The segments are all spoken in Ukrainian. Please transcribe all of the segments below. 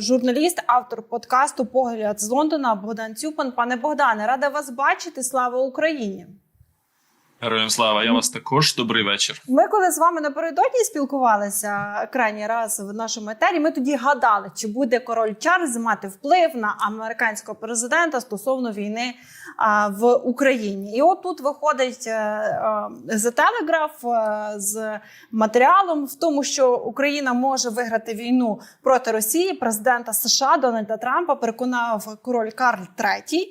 Журналіст, автор подкасту Погляд з Лондона Богдан Цюпан. Пане Богдане, рада вас бачити. Слава Україні! Героям слава, я вас також. Добрий вечір. Ми коли з вами напередодні спілкувалися крайній раз в нашому етері. Ми тоді гадали, чи буде король Чарльз мати вплив на американського президента стосовно війни в Україні. І от тут виходить е, е, The Telegraph е, з матеріалом в тому, що Україна може виграти війну проти Росії. Президента США Дональда Трампа переконав король Карл III.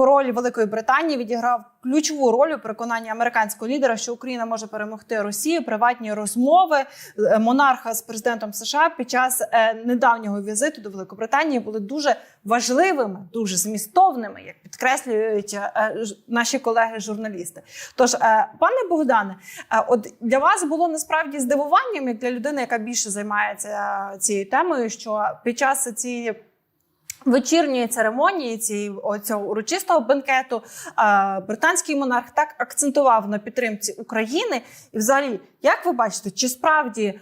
Король Великої Британії відіграв ключову роль у переконанні американського лідера, що Україна може перемогти Росію. Приватні розмови е, монарха з президентом США під час е, недавнього візиту до Великобританії були дуже важливими, дуже змістовними, як підкреслюють е, наші колеги-журналісти. Тож, пане Богдане, от для вас було насправді здивуванням, як для людини, яка більше займається цією темою, що під час цієї вечірньої церемонії цієї цього урочистого бенкету британський монарх так акцентував на підтримці України. І, взагалі, як ви бачите, чи справді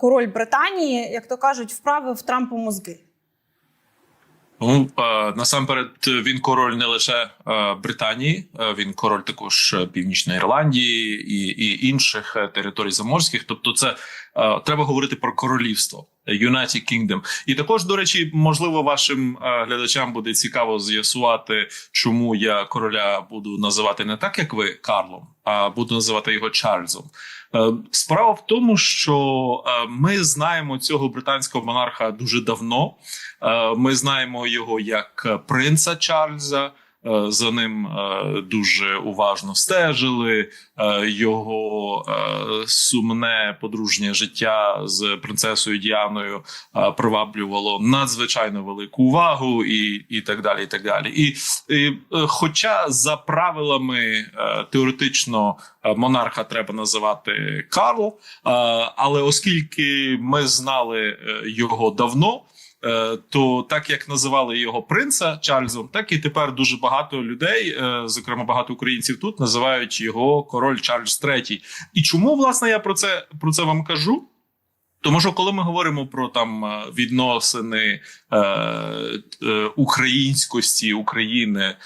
король Британії, як то кажуть, вправив Трампу мозги? Ну насамперед він король не лише Британії, він король також Північної Ірландії і, і інших е, територій заморських. Тобто, це е, треба говорити про королівство United Kingdom. І також, до речі, можливо, вашим е, глядачам буде цікаво з'ясувати, чому я короля буду називати не так, як ви Карлом, а буду називати його Чарльзом. Е, Справа в тому, що е, ми знаємо цього британського монарха дуже давно. Ми знаємо його як принца Чарльза. Е, За ним е, дуже уважно стежили. Е, Його сумне подружнє життя з принцесою Діаною приваблювало надзвичайно велику увагу, і, і так далі. І так далі. І, і хоча за правилами теоретично монарха треба називати Карл, але оскільки ми знали його давно. Е, То так як називали його принца Чарльзом, так і тепер дуже багато людей, е, зокрема багато українців тут, називають його король Чарльз III. І чому власне я про це про це вам кажу? Тому що коли ми говоримо про там е, відносини е, е, українськості України е,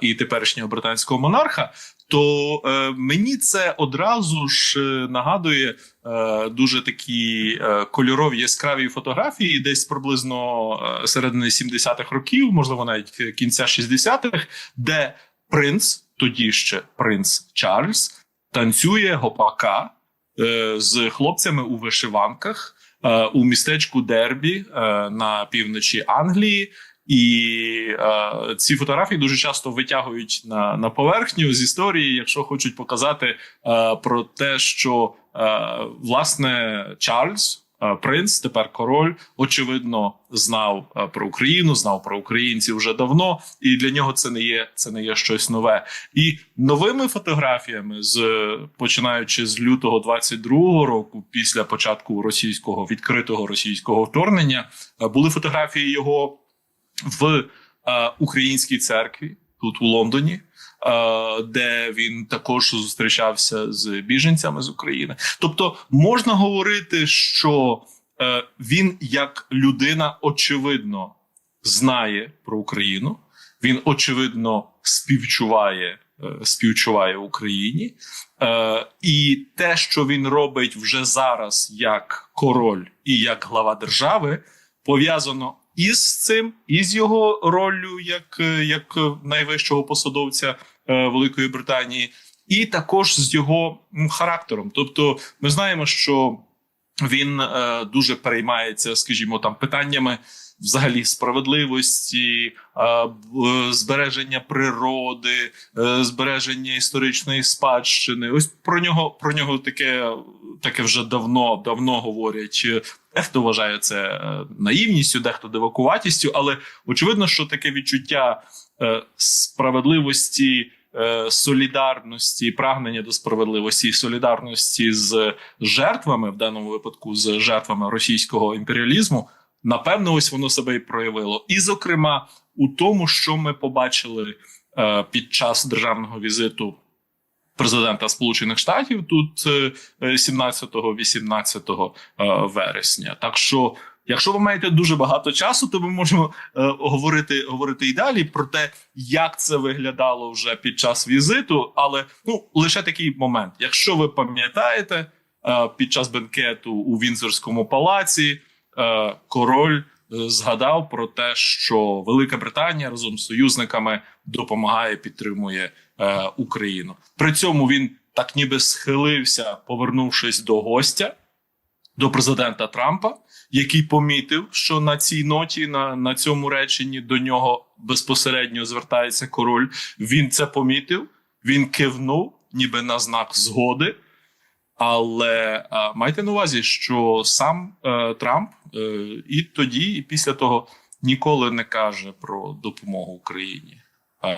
і теперішнього британського монарха, то е, мені це одразу ж е, нагадує е, дуже такі е, кольорові яскраві фотографії, десь приблизно е, середини 70-х років, можливо, навіть кінця 60-х, де принц, тоді ще принц Чарльз, танцює гопака е, з хлопцями у вишиванках е, у містечку Дербі е, на півночі Англії. І е, ці фотографії дуже часто витягують на, на поверхню з історії, якщо хочуть показати е, про те, що е, власне Чарльз, е, принц, тепер король, очевидно, знав е, про Україну, знав про українців вже давно, і для нього це не є це не є щось нове. І новими фотографіями, з починаючи з лютого 22-го року, після початку російського відкритого російського вторгнення, е, були фотографії його в е, українській церкві тут у Лондоні, е, де він також зустрічався з біженцями з України. Тобто можна говорити, що е, він як людина очевидно знає про Україну. Він очевидно співчуває, співчуває Україні, і те, що він робить вже зараз як король і як глава держави, пов'язано із цим, і з його роллю як, е, як найвищого посадовця е, Великої Британії, і також з його характером. Тобто, ми знаємо, що він е, дуже переймається, скажімо, там питаннями. Взагалі справедливості, збереження природи, збереження історичної спадщини. Ось про нього про нього таке, таке вже давно давно говорять. Дехто вважає це е, наївністю, дехто дивакуватістю, але очевидно, що таке відчуття е, справедливості, е, солідарності, прагнення до справедливості і солідарності з жертвами, в даному випадку з жертвами російського імперіалізму, напевно, ось воно себе і проявило. І, зокрема, у тому, що ми побачили під час державного візиту президента Сполучених Штатів тут 17-18 вересня. Так що Якщо ви маєте дуже багато часу, то ми можемо е, говорити, говорити і далі про те, як це виглядало вже під час візиту. Але ну лише такий момент. Якщо ви пам'ятаєте, е, під час бенкету у Вінзорському палаці е, король е, згадав про те, що Велика Британія разом з союзниками допомагає, підтримує е, Україну. При цьому він так ніби схилився, повернувшись до гостя, до президента Трампа, який помітив, що на цій ноті, на, на цьому реченні до нього безпосередньо звертається король. Він це помітив, він кивнув, ніби на знак згоди. Але а, майте на увазі, що сам е, Трамп е, і тоді, і після того ніколи не каже про допомогу Україні е,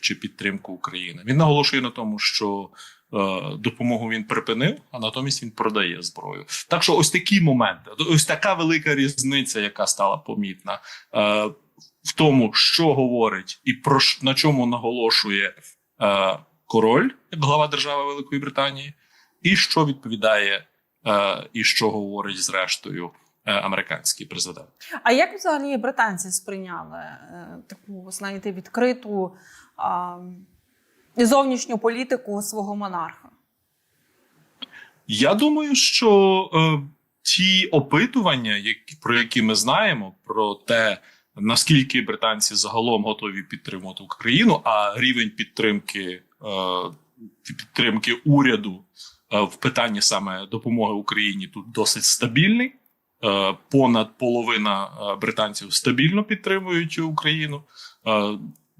чи підтримку України. Він наголошує на тому, що е, допомогу він припинив, а натомість він продає зброю. Так що ось такі моменти, ось така велика різниця, яка стала помітна е, в тому, що говорить і про на чому наголошує е, король, як глава держави Великої Британії, і що відповідає е, і що говорить зрештою е, американський президент. А як взагалі британці сприйняли е, таку, знаєте, відкриту а, зовнішню політику свого монарха? Я думаю, що е, ті опитування, які про які ми знаємо, про те, наскільки британці загалом готові підтримувати Україну, а рівень підтримки, е, підтримки уряду е, в питанні саме допомоги Україні тут досить стабільний. Е, понад половина е, британців стабільно підтримують Україну. Е,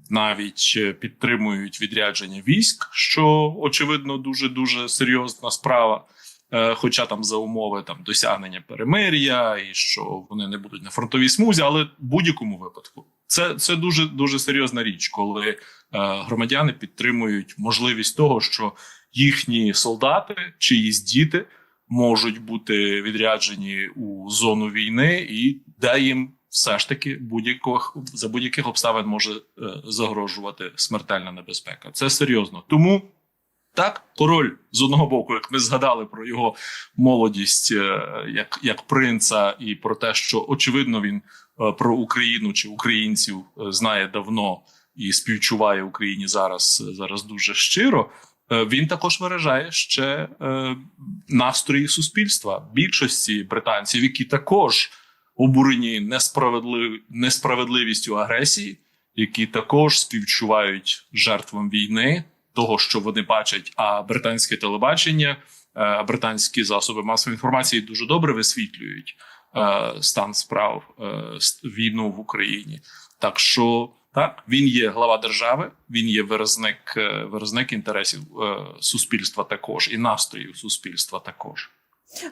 навіть е, підтримують відрядження військ, що очевидно дуже дуже серйозна справа. Е, Хоча там за умови там досягнення перемир'я, і що вони не будуть на фронтовій смузі, але в будь-якому випадку це, це дуже дуже серйозна річ, коли е, громадяни підтримують можливість того, що їхні солдати, чиїсь діти можуть бути відряджені у зону війни, і де їм все ж таки будь-яких за будь-яких обставин може е, загрожувати смертельна небезпека. Це серйозно. Тому так, король з одного боку, як ми згадали про його молодість е, як, як принца, і про те, що очевидно він е, про Україну чи українців е, знає давно і співчуває Україні зараз, зараз дуже щиро. Він також виражає ще настрої суспільства більшості британців, які також обурені несправедлив... несправедливістю агресії, які також співчувають жертвам війни, того, що вони бачать. А британське телебачення, е, британські засоби масової інформації дуже добре висвітлюють е, стан справ е, війну в Україні. Так що так, він є глава держави, він є виразник, виразник інтересів суспільства також і настроїв суспільства також.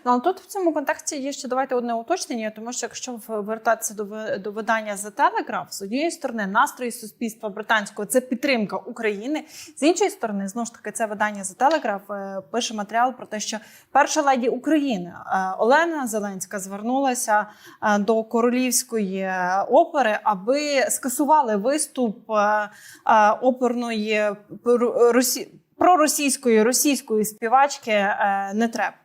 Ну, тут в цьому контексті є ще давайте одне уточнення, тому що якщо вертатися до, до видання The Telegraph, з однієї сторони настрої суспільства британського це підтримка України. З іншої сторони, знову ж таки, це видання The Telegraph е, пише матеріал про те, що перша леді України е, Олена Зеленська звернулася е, до королівської опери, аби скасували виступ оперної пр- росі... проросійської російської співачки Нетребко. А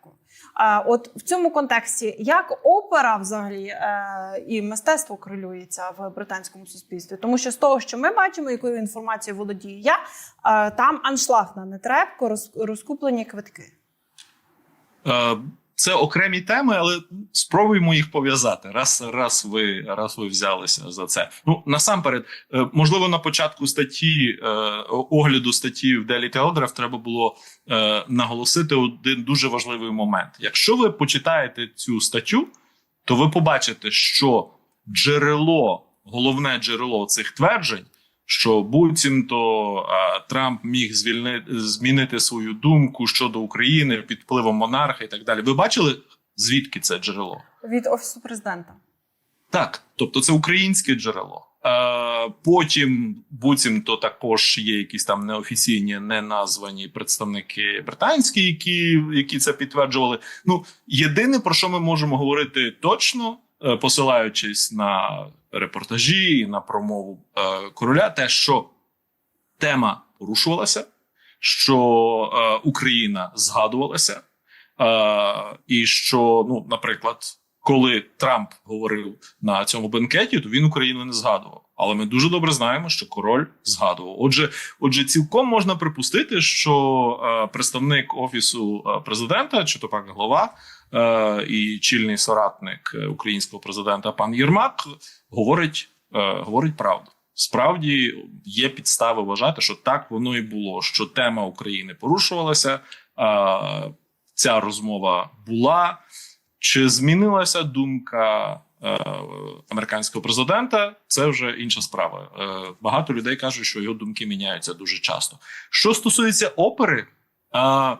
от в цьому контексті, як опера взагалі е, і мистецтво корелюється в британському суспільстві? Тому що з того, що ми бачимо, якою інформацією володію я, е, там аншлаг на нетребко, роз, розкуплені квитки. Це окремі теми, але спробуємо їх пов'язати. Раз, раз ви раз ви взялися за це. Ну насамперед, е, можливо, на початку статті е, огляду статті в Daily Telegraph треба було е, наголосити один дуже важливий момент. Якщо ви почитаєте цю статтю, то ви побачите, що джерело, головне джерело цих тверджень, що буцімто Трамп міг звільнити змінити свою думку щодо України під впливом монарха і так далі. Ви бачили звідки це джерело? Від офісу президента. Так, тобто це українське джерело. Потім буцімто також є якісь там неофіційні, неназвані представники британські, які, які це підтверджували. Ну єдине про що ми можемо говорити точно, посилаючись на репортажі на промову е, короля, те, що тема порушувалася, що е, Україна згадувалася, е, і що, ну, наприклад, коли Трамп говорив на цьому бенкеті, то він Україну не згадував. Але ми дуже добре знаємо, що король згадував. Отже, отже, цілком можна припустити, що е, представник офісу е, президента, чи то пак глава е, і чільний соратник українського президента пан Єрмак говорить, говорить правду. Справді є підстави вважати, що так воно і було. Що тема України порушувалася. Ця розмова була. Чи змінилася думка е, американського президента? Це вже інша справа. Е, багато людей кажуть, що його думки міняються дуже часто. Що стосується опери, е,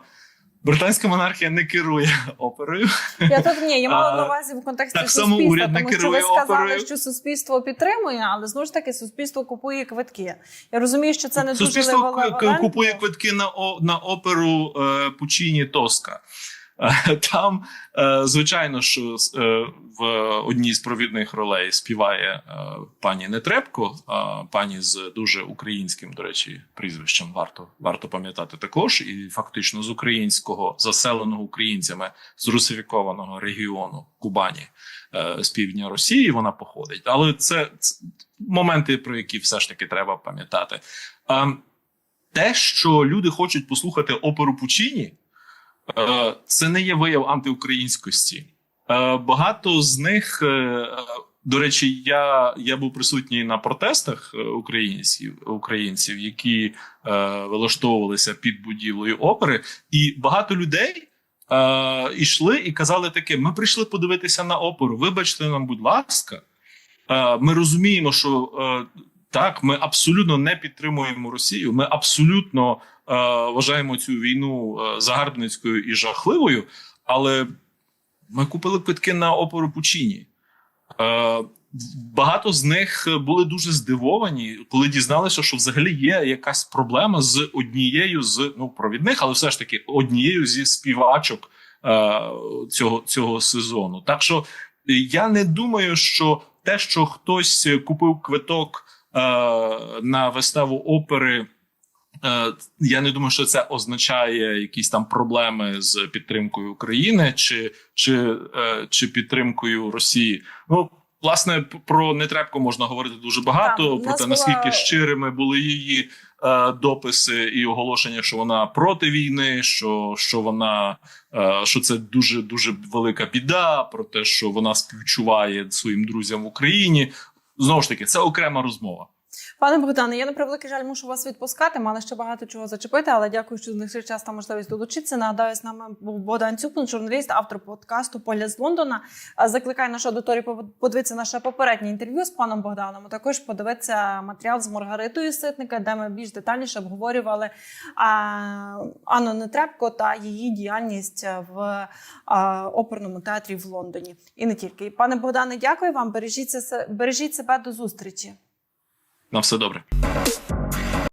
британська монархія не керує оперою. Я тут ні, я мала на увазі в контексті так само уряд не тому що ви сказали, оперою. що суспільство підтримує, але знову ж таки суспільство купує квитки. Я розумію, що це не дуже Суспільство купує квитки на, о, на оперу е, Пучіні Тоска. Там, е, звичайно, що е, в одній з провідних ролей співає е, пані Нетребко, пані з дуже українським, до речі, прізвищем варто варто пам'ятати також. І фактично з українського заселеного українцями з русифікованого регіону Кубані з півдня Росії. Вона походить, але це, це моменти, про які все ж таки треба пам'ятати. Е, те, що люди хочуть послухати оперу Пучіні, е, це не є вияв антиукраїнськості. Е, Багато з них, е, до речі, я, я був присутній на протестах е, українців, українців, які е, вилаштовувалися під будівлею опери, і багато людей. Е, ішли і казали таке: ми прийшли подивитися на оперу. Вибачте нам, будь ласка. Е, ми розуміємо, що е, так, ми абсолютно не підтримуємо Росію. Ми абсолютно е, вважаємо цю війну е, загарбницькою і жахливою, але ми купили квитки на оперу Пучіні. Е, багато з них були дуже здивовані, коли дізналися, що взагалі є якась проблема з однією з ну провідних, але все ж таки однією зі співачок е, цього, цього сезону. Так що я не думаю, що те, що хтось купив квиток е, на виставу опери. Е, Я не думаю, що це означає якісь там проблеми з підтримкою України чи, чи, е, чи підтримкою Росії. Ну, власне, про нетребко можна говорити дуже багато. Так, про те, наскільки була- щирими були її е, дописи і оголошення, що вона проти війни, що, що вона е, що це дуже дуже велика біда, про те, що вона співчуває своїм друзям в Україні. Знову ж таки, це окрема розмова. Пане Богдане, я на превеликий жаль мушу вас відпускати. Мали ще багато чого зачепити, але дякую, що знайшли час та можливість долучитися. Нагадаю, з нами був Богдан Цюпин, журналіст, автор подкасту Погляд з Лондона. Закликаю нашу аудиторію подивитися наше попереднє інтерв'ю з паном Богданом. Також подивитися матеріал з Маргаритою Ситника, де ми більш детальніше обговорювали Анну Нетребко та її діяльність в оперному театрі в Лондоні. І не тільки. Пане Богдане, дякую вам. Бережіть, се- бережіть себе до зустрічі. На все добре.